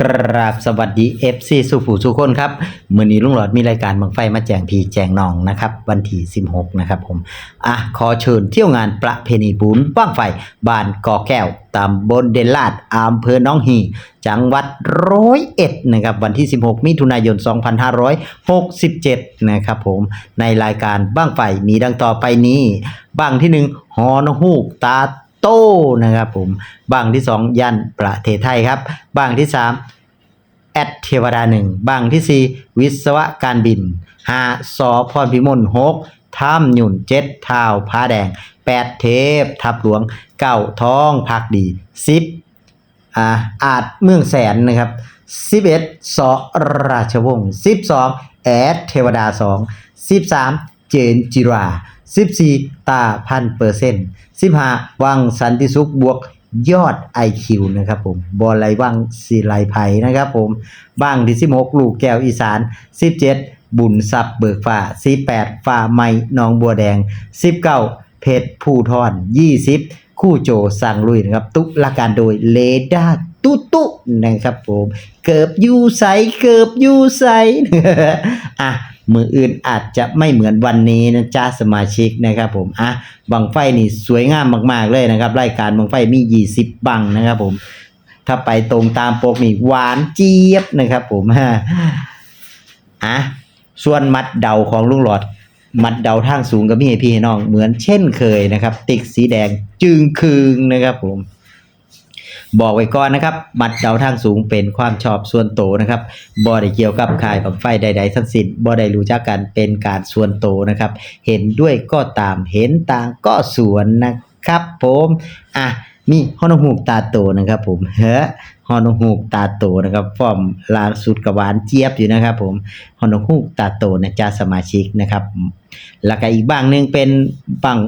กราบสวัสดี FC สุผูสุคนครับมื้อนี้ลุงหลอดมีรายการบังไฟมาแจงพีแจงน้องนะครับวันที่16 นะครับผมอะขอเชิญเที่ยวงานประเพณีบุญบ้างไฟบ้านกอแก้วตำบลเดนลาดอำเภอหน้องฮีจังหวัดร้อยเอ็ดนะครับวันที่ 16 มิถุนายน 2567 นะครับผมในรายการบ้างไฟมีดังต่อไปนี้บ้างที่หนึ่งหอนฮูกตา โต้นะครับผมบางที่สองยันประเทศไทยครับ บางที่สามแอดเทวดาหนึ่งบางที่สี่วิศวะการบินห้าสอพรพิมลหกถ้ำหยุ่นเจ็ดเท้าผ้าแดงแปดเทพ ทับหลวงเก้าท้องพักดีสิบอ่าอาจเมืองแสนนะครับสิบเอ็ดสอราชวงศ์สิบสองแอดเทวดาสองสิบสามเจนจิรา สิบสี่ตาพันเปอร์เซ็นต์สิบห้าวังสันติสุขบวกยอด IQ นะครับผมบอลไลวังศิไลไผ่นะครับผมบ้างที่สิบหกลูกแก้วอีสานสิบเจ็ดบุญทรัพย์เบิกฟ้าสิบแปดฟ้าไม้นองบัวแดงสิบเก้าเพชรผู้ทอนยี่สิบคู่โจสั่งลุยนะครับ ตุลาการโดยเลดาตุตุนะครับผม เกือบยูใสเกือบยูใสอะ มืออื่นอาจจะไม่เหมือนวันนี้นะจ้าสมาชิกนะครับผมอะบังไฟนี่สวยงามมาก ๆ เลยนะครับ รายการบังไฟมี 20 บังนะครับผม ถ้าไปตรงตามปกนี่หวานเจี๊ยบนะครับผมอะส่วนมัดเดาของลุงหลอด มัดเดาทางสูงกับพี่ให้พี่ให้น้อง เหมือนเช่นเคยนะครับ ติ๊กสีแดงจึงคืงนะครับผม บอกไว้ก่อนนะครับมัดเดาทางสูงเป็นความชอบส่วนโตวนะครับบ่ได้เกี่ยวกับค่ายบังไฟใด ๆ ทั้งสิ้นบ่ได้รู้จักกันเป็นการส่วนโตวนะครับ เห็นด้วยก็ตามเห็นต่างก็สวนนะครับผมอะมีฮอนฮูกตาโตนะครับผมเฮ้อฮอนฮูกตาโตนะครับฟอร์มล่าสุดกับหวานเจี๊ยบอยู่นะครับผมฮอนฮูกตาโตนะจ๊ะสมาชิกนะครับแล้วก็อีกบางหนึ่งเป็นบัง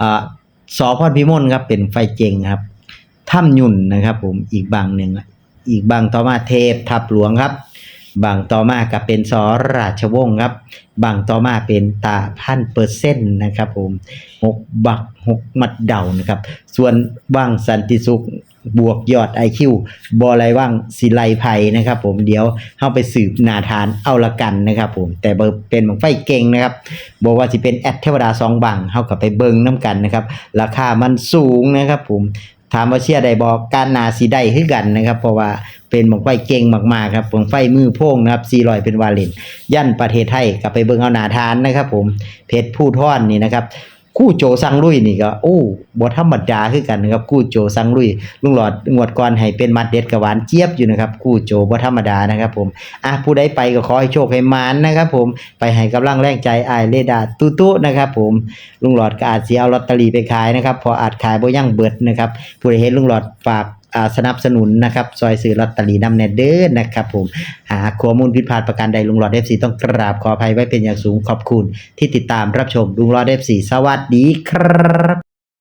อ่าสอพรพิมลครับเป็นไฟเจงครับ ถ้ำยุ่นนะครับผมอีกบางหนึ่งอีกบางต่อมาเทพทับหลวงครับ บางต่อมาก็เป็นสอราชวงศ์ครับ บางต่อมาเป็นตาพันเปอร์เซ็นต์นะครับผมหกบักหกมัดเดานะครับ ส่วนว่างสันติสุขบวกยอด IQ บอไรว่างศิไลไพนะครับ ผมเดี๋ยวเข้าไปสืบนาทานเอาละกันนะครับ ผมแต่เบอร์เป็นบังไฟเก่งนะครับบอกว่าจะเป็นแอดเทวดาสองบังเข้ากับไปเบิงน้ำกันนะครับ ราคามันสูงนะครับ ผม ถามว่าเชียร์ได้บอกการนาสีได้คือกันนะครับ เพราะว่าเป็นบังไฟเก่งมากๆครับบังไฟมือโพ่งนะครับสีลอยเป็นวาเลนย่นประเทศไทยกลับไปเบิ่งเอาหนาทานนะครับ ผมเพชรผู้ท่อนนี่นะครับ คู่โจซังลุยนี่ก็โอ้บ่ธรรมดาคือกันนะครับคู่โจซังลุยลุงหลอดงวดก่อนให้เป็นมัดเด็ดกับหวานเจี๊ยบอยู่นะครับคู่โจบ่ธรรมดานะครับ ผมอะผู้ใดไปก็ขอให้โชคให้มานนะครับ ผมไปให้กำลังแรงใจอายเลดาตุตุนะครับ ผมลุงหลอดก็อาจสิเอาลอตเตอรี่ไปขายนะครับพออาจขายบ่ยั่งเบิดนะครับผู้ใดเห็นลุงหลอดฝาก สนับสนุนนะครับซอยซื้อลอตเตอรี่นำแนเดอร์นะครับผมหาข้อมูลผิดพลาดประการใดลุงหลอด FC ต้องกราบขออภัยไว้เป็นอย่างสูงขอบคุณ ที่ติดตามรับชมลุงหลอด FC สวัสดีครับ